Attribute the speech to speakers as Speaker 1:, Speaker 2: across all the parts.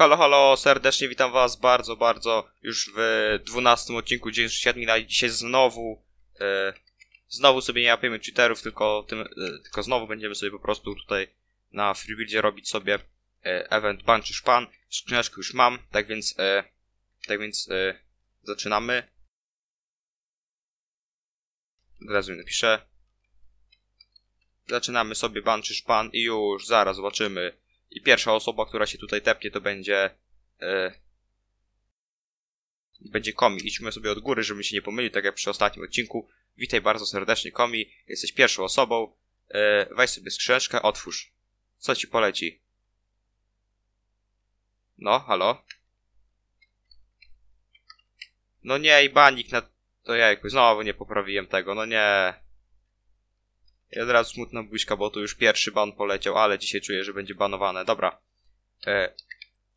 Speaker 1: Halo, halo, serdecznie witam was bardzo, bardzo już w 12 odcinku Dzień Świadmina i dzisiaj znowu e, znowu sobie nie łapiemy cheaterów, tylko, tym, e, tylko znowu będziemy sobie po prostu tutaj na freebuildzie robić sobie e, event ban czy szpan. Skrzyneczkę już mam, tak więc e, tak więc e, zaczynamy. Od razu mi napiszę. Zaczynamy sobie ban czy szpan i już zaraz zobaczymy i pierwsza osoba, która się tutaj tepnie, to będzie. E, będzie Komi. Idźmy sobie od góry, żeby się nie pomylił, tak jak przy ostatnim odcinku. Witaj bardzo serdecznie, Komi. Jesteś pierwszą osobą. E, weź sobie skrzyneczkę, otwórz. Co ci poleci? No, halo? No nie, i banik na... To jajku, znowu nie poprawiłem tego, no nie. I od razu smutna buźka, bo tu już pierwszy ban poleciał, ale dzisiaj czuję, że będzie banowane. Dobra. E,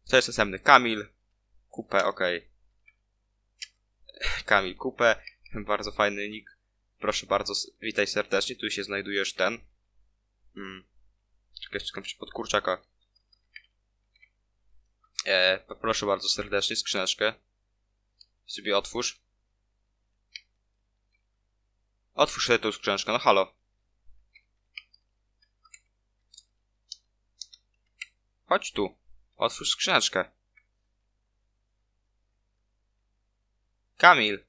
Speaker 1: to jest następny Kamil. Kupę, okej. Okay. Kamil Kupę. Bardzo fajny nick. Proszę bardzo, witaj serdecznie. Tu się znajdujesz ten. Hmm. Czekaj, czekam pod kurczaka. E, proszę bardzo serdecznie, skrzyneczkę. Sobie otwórz. Otwórz sobie tą skrzyneczkę, no halo. Chodź tu. Otwórz skrzyneczkę. Kamil.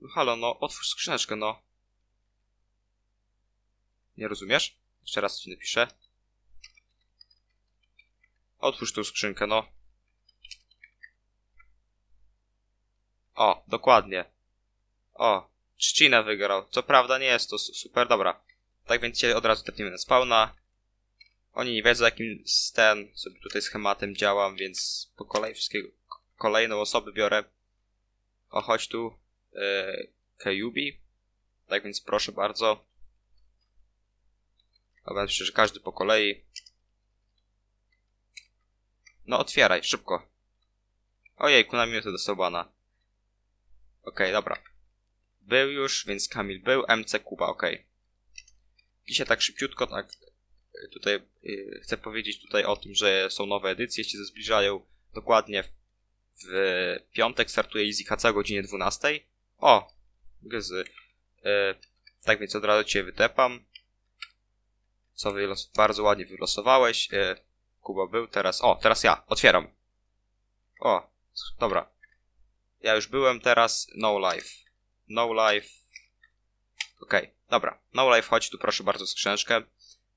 Speaker 1: No halo, no otwórz skrzyneczkę, no. Nie rozumiesz? Jeszcze raz ci napiszę. Otwórz tą skrzynkę, no. O, dokładnie. O, Trzcina wygrał. Co prawda nie jest to super, dobra. Tak więc cię od razu tepniemy na spawna. Oni nie wiedzą, jakim ten sobie tutaj schematem działam, więc po kolei wszystkiego, kolejną osobę biorę. O, chodź tu, yy, Kayubi. Tak więc proszę bardzo. Dobra, że każdy po kolei. No, otwieraj, szybko. Ojejku, na minutę dostał bana. Okej, okay, dobra. Był już, więc Kamil był. MC Kuba, okej. Okay. Dzisiaj tak szybciutko, tak tutaj y, chcę powiedzieć tutaj o tym, że są nowe edycje, się zbliżają dokładnie w, w piątek startuje Easy HC o godzinie 12. O, gzy. E, tak więc od razu cię wytepam. Co wylos bardzo ładnie wylosowałeś. E, Kuba był teraz. O, teraz ja. Otwieram. O, dobra. Ja już byłem teraz. No life. No life. Okej, okay, dobra. No life, chodź tu proszę bardzo skrzyneczkę.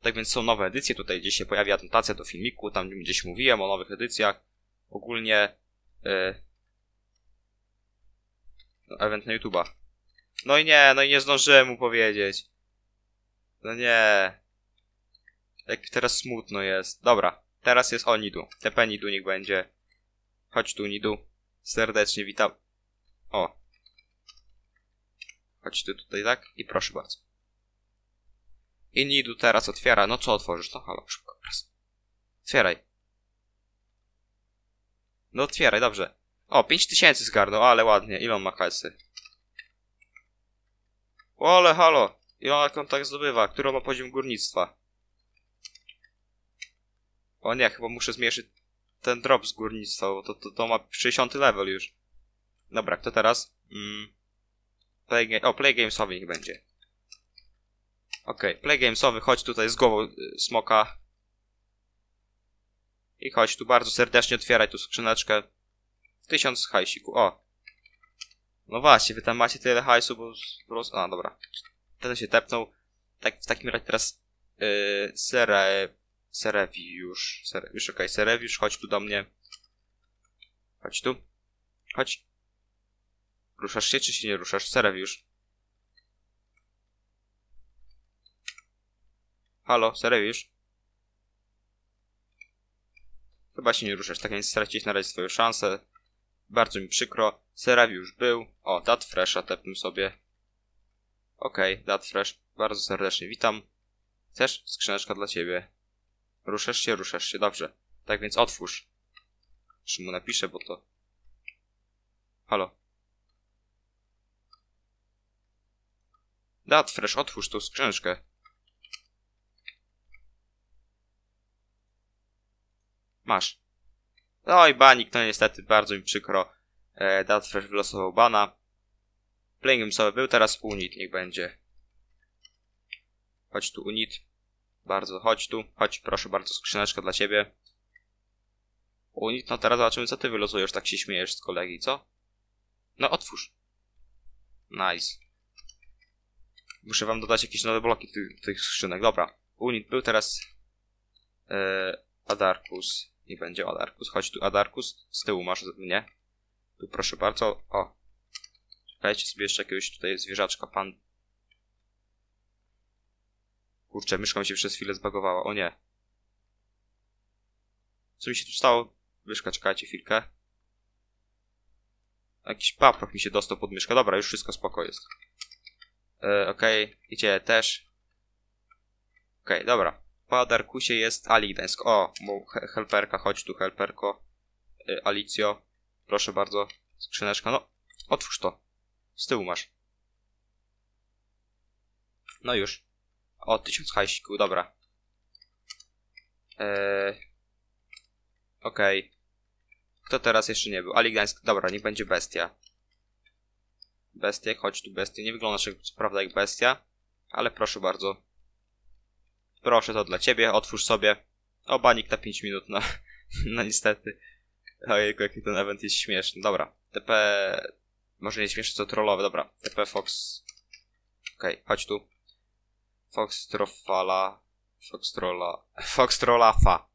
Speaker 1: Tak więc są nowe edycje, tutaj gdzieś się anotacja do filmiku, tam gdzieś mówiłem o nowych edycjach. Ogólnie yy, event na YouTube'a. No i nie, no i nie zdążyłem mu powiedzieć. No nie. Jak teraz smutno jest. Dobra, teraz jest o Nidu. TP Nidu niech będzie. Chodź tu Nidu. Serdecznie witam. O. Chodź tu tutaj, tak? I proszę bardzo. I Nidu teraz otwiera. No co otworzysz? No halo, szybko, raz. Otwieraj. No otwieraj, dobrze. O, 5000 zgarnął, ale ładnie. Ile on ma kasy? O, ale halo. I on kontakt zdobywa? Który ma poziom górnictwa? O nie, chyba muszę zmniejszyć ten drop z górnictwa, bo to, to, to ma 60 level już. Dobra, kto teraz? Mm. Play o, Play Gamesowy niech będzie. Okej, okay. play gamesowy, chodź tutaj z głową y, smoka. I chodź tu bardzo serdecznie otwieraj tu skrzyneczkę. Tysiąc hajsiku, o. No właśnie, wy tam macie tyle hajsu, bo prostu... A, dobra. Ten się tepnął. Tak, w takim razie teraz... Yy, sere... Serewiusz. Serewiusz, okej, okay. Serewiusz, chodź tu do mnie. Chodź tu. Chodź. Ruszasz się, czy się nie ruszasz? Serewiusz. Halo, Serewisz? Chyba się nie ruszasz, tak więc stracić na razie swoją szansę. Bardzo mi przykro. Serewiusz był. O, Dat Fresha tepnę sobie. Okej, okay, Dat Fresh. Bardzo serdecznie witam. Chcesz? Skrzyneczka dla ciebie. Ruszasz się, ruszasz się, dobrze. Tak więc otwórz. Jeszcze mu napiszę, bo to... Halo. Dat Fresh, otwórz tą skrzyneczkę. Masz. No i banik, no niestety, bardzo mi przykro. E, Datfresh wylosował bana. Playing sobie był, teraz unit niech będzie. Chodź tu unit. Bardzo, chodź tu. Chodź, proszę bardzo, skrzyneczka dla ciebie. Unit, no teraz zobaczymy co ty wylosujesz, tak się śmiejesz z kolegi, co? No otwórz. Nice. Muszę wam dodać jakieś nowe bloki tych, tych skrzynek. Dobra. Unit był teraz... E, Adarkus. Nie będzie Adarkus. Chodź tu Adarkus. Z tyłu masz mnie. Tu proszę bardzo. O. Czekajcie sobie jeszcze jakiegoś tutaj zwierzaczka. Pan... Kurczę, myszka mi się przez chwilę zbagowała. O nie. Co mi się tu stało? Myszka, czekajcie chwilkę. Jakiś paproch mi się dostał pod myszkę. Dobra, już wszystko spoko jest. E, Okej, okay. idzie też. Okej, okay, dobra. Po Adarkusie jest Ali Gdańsk. O, he helperka, chodź tu, helperko. E, Alicjo, proszę bardzo. Skrzyneczka, no, otwórz to. Z tyłu masz. No już. O, tysiąc hajsiku, dobra. Eee... Okej. Okay. Kto teraz jeszcze nie był? Ali Gdańsk, dobra, niech będzie bestia. Bestia, chodź tu bestia. Nie wyglądasz jak, co prawda jak bestia, ale proszę bardzo. Proszę, to dla ciebie, otwórz sobie. O, banik na 5 minut, no. no niestety. Ojejku, jaki ten event jest śmieszny. Dobra, TP... Może nie śmieszny, co trollowy, dobra. TP Fox... Okej, okay, chodź tu. Fox Trofala... Fox Trolla... Fox Trollafa.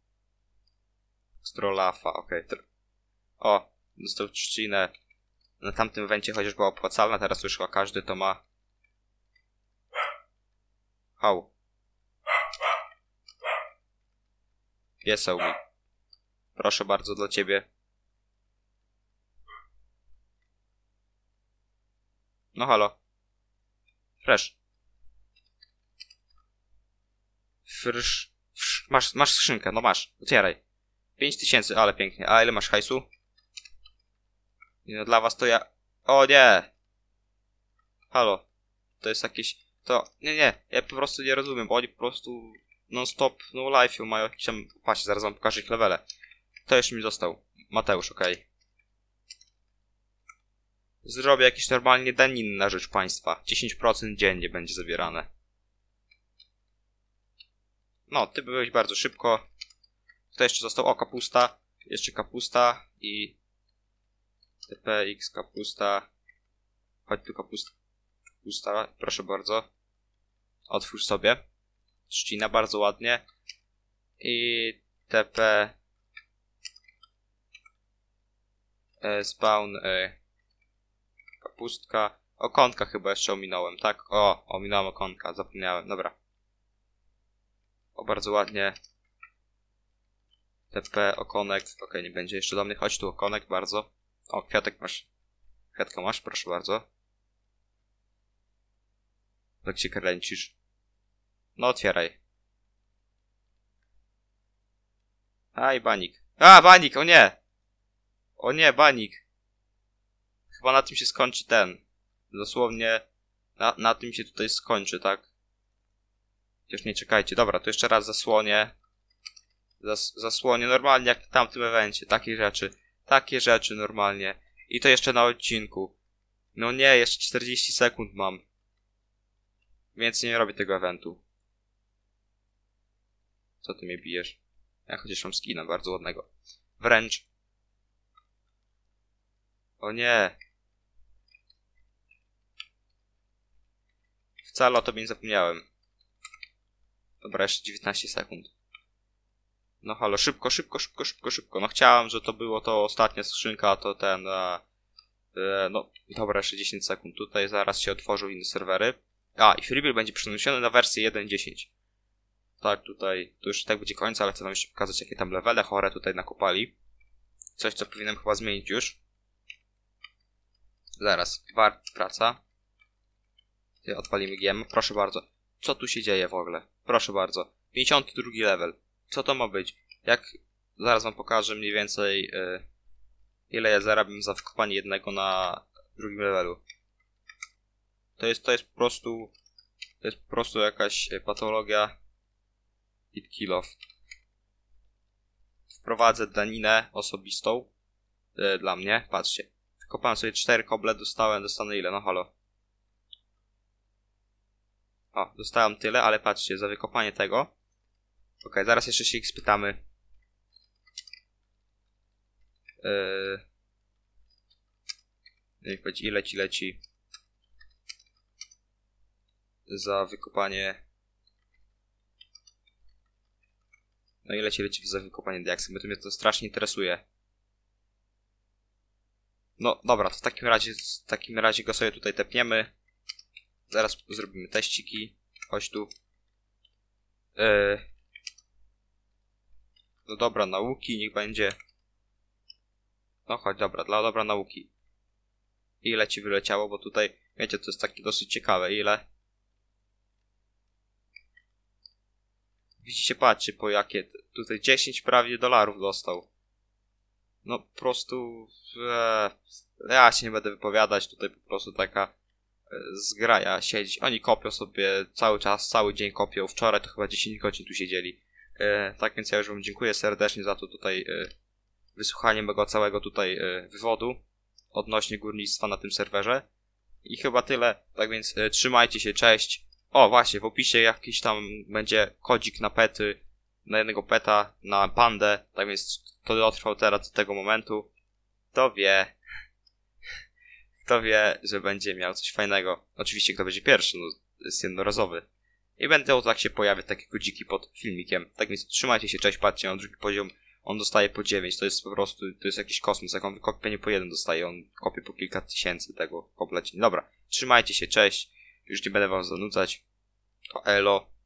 Speaker 1: Fox Trollafa, okej. Okay. O, dostał trzcinę. Na tamtym evencie chociaż była opłacalna, teraz już chyba każdy to ma. Hał. Pieseł mi. Proszę bardzo dla ciebie. No halo. Fresh. Fresh. Masz, masz skrzynkę, no masz. Otwieraj. 5000, ale pięknie. A ile masz hajsu? No dla was to ja... O nie! Halo. To jest jakieś... To... Nie, nie. Ja po prostu nie rozumiem, oni po prostu non-stop, no life mają jakieś tam... Patrzcie, zaraz wam pokażę ich levele. To jeszcze mi został. Mateusz, okej. Okay. Zrobię jakieś normalnie danin na rzecz państwa. 10% dziennie będzie zabierane. No, ty byłeś bardzo szybko. To jeszcze został? O, kapusta. Jeszcze kapusta i TPX kapusta. Chodź tu kapusta. Kapusta, proszę bardzo. Otwórz sobie. Trzcina bardzo ładnie. I TP e, spawn e, kapustka. Okonka chyba jeszcze ominąłem, tak? O, ominąłem okonka, zapomniałem, dobra. O, bardzo ładnie. TP, okonek. Ok, nie będzie jeszcze do mnie. Chodź tu, okonek, bardzo. O, kwiatek masz. Kwiatka masz, proszę bardzo. Tak się kręcisz. No, otwieraj. Aj, banik. A, banik, o nie! O nie, banik. Chyba na tym się skończy ten. Dosłownie na, na tym się tutaj skończy, tak? Już nie czekajcie. Dobra, to jeszcze raz zasłonię. Zas, zasłonię normalnie jak w tamtym evencie. Takie rzeczy. Takie rzeczy normalnie. I to jeszcze na odcinku. No nie, jeszcze 40 sekund mam. Więc nie robię tego eventu. Co ty mnie bijesz? Ja chociaż mam skina bardzo ładnego. Wręcz. O nie. Wcale o tobie nie zapomniałem. Dobra, jeszcze 19 sekund. No halo, szybko, szybko, szybko, szybko, szybko. No chciałem, że to było to ostatnia skrzynka, to ten... E, no, dobra, jeszcze 10 sekund. Tutaj zaraz się otworzą inne serwery. A, i Freebill będzie przeniesiony na wersję 1.10. Tak, tutaj, to już tak będzie końca, ale chcę wam jeszcze pokazać, jakie tam levele chore tutaj nakopali. Coś, co powinienem chyba zmienić już. Zaraz, wart praca. Odpalimy GM. Proszę bardzo. Co tu się dzieje w ogóle? Proszę bardzo. 52 level. Co to ma być? Jak... Zaraz wam pokażę mniej więcej yy, ile ja zarabiam za wkopanie jednego na drugim levelu. To jest, to jest po prostu... To jest po prostu jakaś patologia. Hit kill off. wprowadzę daninę osobistą e, dla mnie. Patrzcie. Wykopałem sobie cztery koble, dostałem, dostanę ile? No halo. O, dostałem tyle, ale patrzcie, za wykopanie tego. Ok, zaraz jeszcze się ich spytamy. Yy... Niech będzie ile ci leci za wykopanie. No ile ci leci za wykopanie diaksy? Bo to mnie to strasznie interesuje. No dobra, to w takim razie w takim razie go sobie tutaj tepniemy. Zaraz zrobimy teściki. Chodź tu. Yy... No dobra, nauki niech będzie. No chodź, dobra, dla dobra nauki. Ile ci wyleciało, bo tutaj, wiecie, to jest takie dosyć ciekawe. Ile? Widzicie, patrzcie, po jakie. Tutaj 10 prawie dolarów dostał. No, po prostu. E, ja się nie będę wypowiadać, tutaj po prostu taka e, zgraja siedzieć. Oni kopią sobie cały czas, cały dzień kopią. Wczoraj to chyba 10 godzin tu siedzieli. E, tak więc ja już wam dziękuję serdecznie za to tutaj e, wysłuchanie mego całego tutaj e, wywodu odnośnie górnictwa na tym serwerze. I chyba tyle. Tak więc e, trzymajcie się, cześć. O, właśnie, w opisie jakiś tam będzie kodzik na pety, na jednego peta, na pandę. Tak więc kto dotrwał teraz do tego momentu, to wie, kto wie, że będzie miał coś fajnego. Oczywiście kto będzie pierwszy, no jest jednorazowy. I będą tak się pojawiać takie kodziki pod filmikiem. Tak więc trzymajcie się, cześć, patrzcie, on drugi poziom, on dostaje po 9, to jest po prostu, to jest jakiś kosmos, jak on wykopie nie po jeden dostaje, on kopie po kilka tysięcy tego komplecie. Dobra, trzymajcie się, cześć, już nie będę wam zanudzać, to elo.